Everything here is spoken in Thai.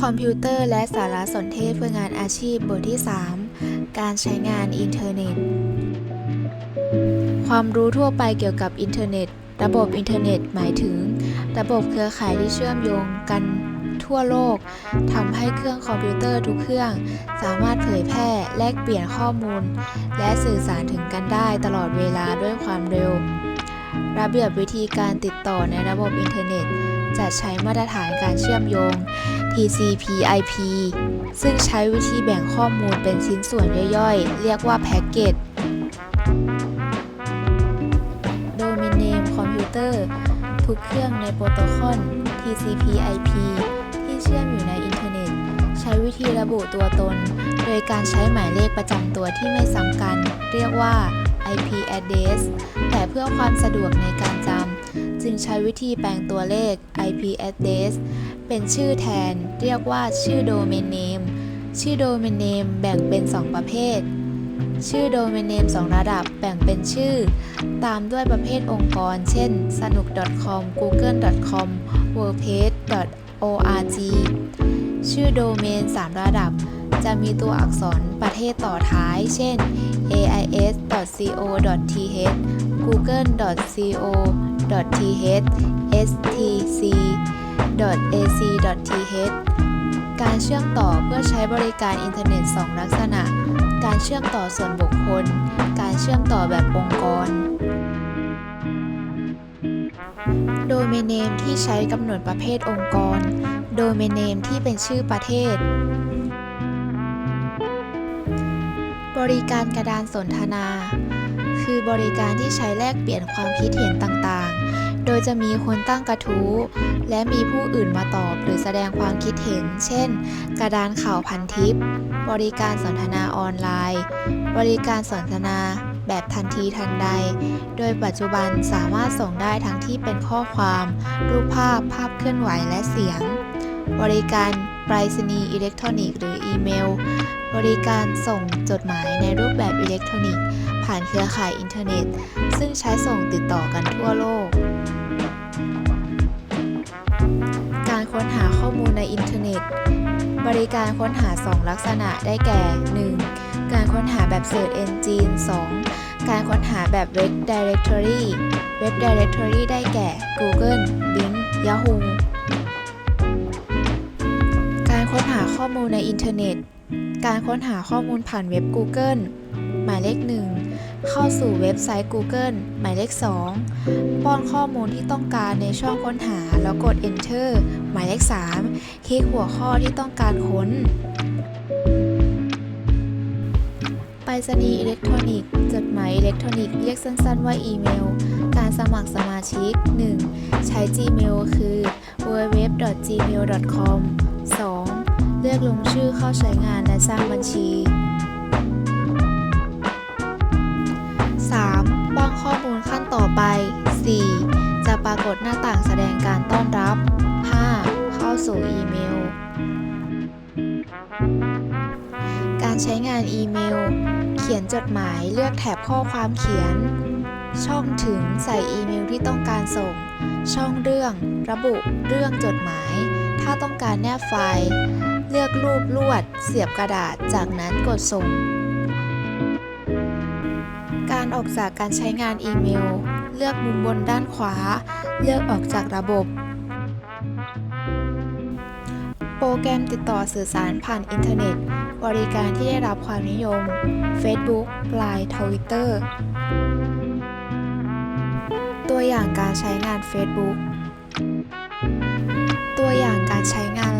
คอมพิวเตอร์และสารสนเทศเพื่องานอาชีพบทที่ 3 การใช้งานอินเทอร์เน็ต ความรู้ทั่วไปเกี่ยวกับอินเทอร์เน็ต ระบบอินเทอร์เน็ตหมายถึง ระบบเครือข่ายที่เชื่อมโยงกันทั่วโลกทำให้เครื่องคอมพิวเตอร์ทุกเครื่อง สามารถเผยแพร่แลกเปลี่ยนข้อมูล และสื่อสารถึงกันได้ตลอดเวลาด้วยความเร็ว ระเบียบวิธีการติดต่อในระบบอินเทอร์เน็ต จะใช้มาตรฐานการเชื่อมโยง TCP/IP ซึ่งใช้วิธีแบ่งข้อมูลเป็นชิ้นส่วนย่อยๆ เรียกว่าแพ็กเกจ Domain Name Computer ทุกเครื่องในโปรโตคอล TCP/IP ที่เชื่อมอยู่ในอินเทอร์เน็ต ใช้วิธีระบุตัวตน โดยการใช้หมายเลขประจำตัวที่ไม่ซ้ำกัน เรียกว่า IP address แต่เพื่อความสะดวกในการจำ จึงใช้วิธีแปลงตัวเลข IP address เป็นชื่อแทน เรียกว่าชื่อ domain name ชื่อ domain name แบ่งเป็น 2 ประเภท ชื่อ domain name 2ระดับแบ่งเป็นชื่อ ตามด้วยประเภทองค์กร เช่น สนุก .com google.com wordpress.org ชื่อโดเมน 3 ระดับ จะมีตัวอักษรประเทศต่อท้าย เช่น ais.co.th google.co.th stc.ac.th การเชื่อมต่อเพื่อใช้บริการอินเทอร์เน็ต 2 ลักษณะ การเชื่อมต่อส่วนบุคคล การเชื่อมต่อแบบองค์กร โดเมนเนมที่ใช้กำหนดประเภทองค์กร โดเมนเนมที่เป็นชื่อประเทศ บริการกระดานสนทนา คือบริการที่ใช้แลกเปลี่ยนความคิดเห็นต่างๆ โดยจะมีคนตั้งกระทู้ และมีผู้อื่นมาตอบหรือแสดงความคิดเห็น เช่น กระดานข่าวพันทิป บริการสนทนาออนไลน์ บริการสนทนาแบบทันทีทันใด โดยปัจจุบันสามารถส่งได้ทั้งที่เป็นข้อความ รูปภาพ ภาพเคลื่อนไหวและเสียง บริการ ไปรษณีย์อิเล็กทรอนิกส์หรืออีเมล บริการส่งจดหมายในรูปแบบอิเล็กทรอนิกส์ ผ่านเครือข่ายอินเทอร์เน็ต ซึ่งใช้ส่งติดต่อกันทั่วโลก การค้นหาข้อมูลในอินเทอร์เน็ต บริการค้นหา 2 ลักษณะได้แก่ 1. การค้นหาแบบ Search Engine 2. การค้นหาแบบ Web Directory Web Directory ได้แก่ Google Bing Yahoo ลในอินเทอร์เน็ต การค้นหาข้อมูลผ่านเว็บ Google หมายเลข 1 เข้าสู่เว็บไซต์ Google หมายเลข 2 ป้อนข้อมูลที่ต้องการในช่องค้นหาแล้วกด Enter หมายเลข 3 คลิกหัวข้อที่ต้องการค้นไปรษณีย์อิเล็กทรอนิกส์ จดหมายอิเล็กทรอนิกส์ เรียกสั้นๆว่าอีเมล การสมัครสมาชิก 1. ใช้ Gmail คือ www.gmail.com 2. เลือกลงชื่อเข้าใช้งานและสร้างบัญชี 3. ป้อนข้อมูลขั้นต่อไป 4. จะปรากฏหน้าต่างแสดงการต้อนรับ 5. เข้าสู่อีเมล การใช้งานอีเมล เขียนจดหมายเลือกแถบข้อความเขียน ช่องถึงใส่อีเมลที่ต้องการส่ง ช่องเรื่อง ระบุเรื่องจดหมาย ถ้าต้องการแนบไฟล์ เลือกรูปลวด เสียบกระดาษ จากนั้นกดส่ง การออกจากการใช้งานอีเมล เลือกมุมบนด้านขวา เลือกออกจากระบบ โปรแกรมติดต่อสื่อสารผ่านอินเทอร์เน็ต บริการที่ได้รับความนิยม Facebook Line Twitter ตัวอย่างการใช้งาน Facebook ตัวอย่างการใช้งาน